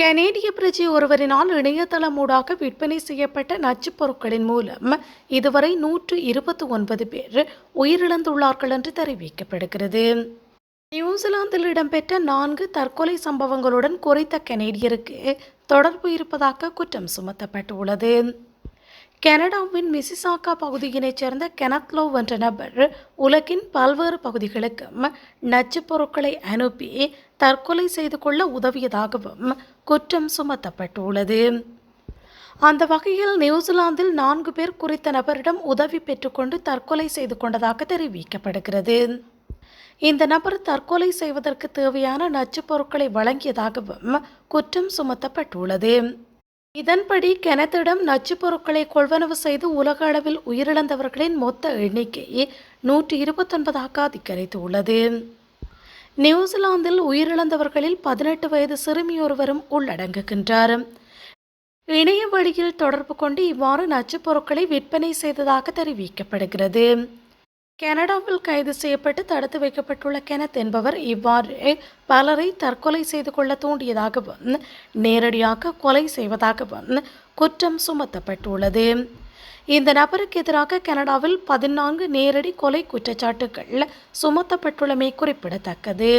கனேடிய பிரஜை ஒருவரினால் இணையதளமூடாக விற்பனை செய்யப்பட்ட நச்சுப் பொருட்களின் மூலம் இதுவரை நூற்று இருபத்தி ஒன்பது பேர் உயிரிழந்துள்ளார்கள் என்று தெரிவிக்கப்படுகிறது. நியூசிலாந்தில் இடம்பெற்ற நான்கு தற்கொலை சம்பவங்களுடன் குறித்த கனேடியருக்கு தொடர்பு இருப்பதாக குற்றம் சுமத்தப்பட்டுள்ளது. கனடாவின் மிசிசாக்கா பகுதியினைச் சேர்ந்த கெனத்லோ என்ற நபர் உலகின் பல்வேறு பகுதிகளுக்கும் நச்சுப் பொருட்களை அனுப்பி தற்கொலை செய்து கொள்ள உதவியதாகவும் குற்றம் சுமத்தப்பட்டுள்ளது. அந்த வகையில் நியூசிலாந்தில் நான்கு பேர் குறித்த நபரிடம் உதவி பெற்றுக்கொண்டு தற்கொலை செய்து கொண்டதாக தெரிவிக்கப்படுகிறது. இந்த நபர் தற்கொலை செய்வதற்கு தேவையான நச்சுப் பொருட்களை வழங்கியதாகவும் குற்றம் சுமத்தப்பட்டுள்ளது. இதன்படி கெனத்திடம் நச்சுப் பொருட்களை கொள்வனவு செய்து உலக அளவில் உயிரிழந்தவர்களின் மொத்த எண்ணிக்கை நூற்றி இருபத்தொன்பதாக அதிகரித்துள்ளது நியூசிலாந்தில் உயிரிழந்தவர்களில் பதினெட்டு வயது சிறுமியொருவரும் உள்ளடங்குகின்றார். இணைய வழியில் தொடர்பு கொண்டு இவ்வாறு நச்சுப் பொருட்களை விற்பனை செய்ததாக தெரிவிக்கப்படுகிறது. கனடாவில் கைது செய்யப்பட்டு தடுத்து வைக்கப்பட்டுள்ள கெனத் என்பவர் இவ்வாறு பலரை தற்கொலை செய்து கொள்ள தூண்டியதாகவும் நேரடியாக கொலை செய்வதாகவும் குற்றம் சுமத்தப்பட்டுள்ளது. இந்த நபருக்கு எதிராக கனடாவில் பதினான்கு நேரடி கொலை குற்றச்சாட்டுகள் சுமத்தப்பட்டுள்ளமை குறிப்பிடத்தக்கது.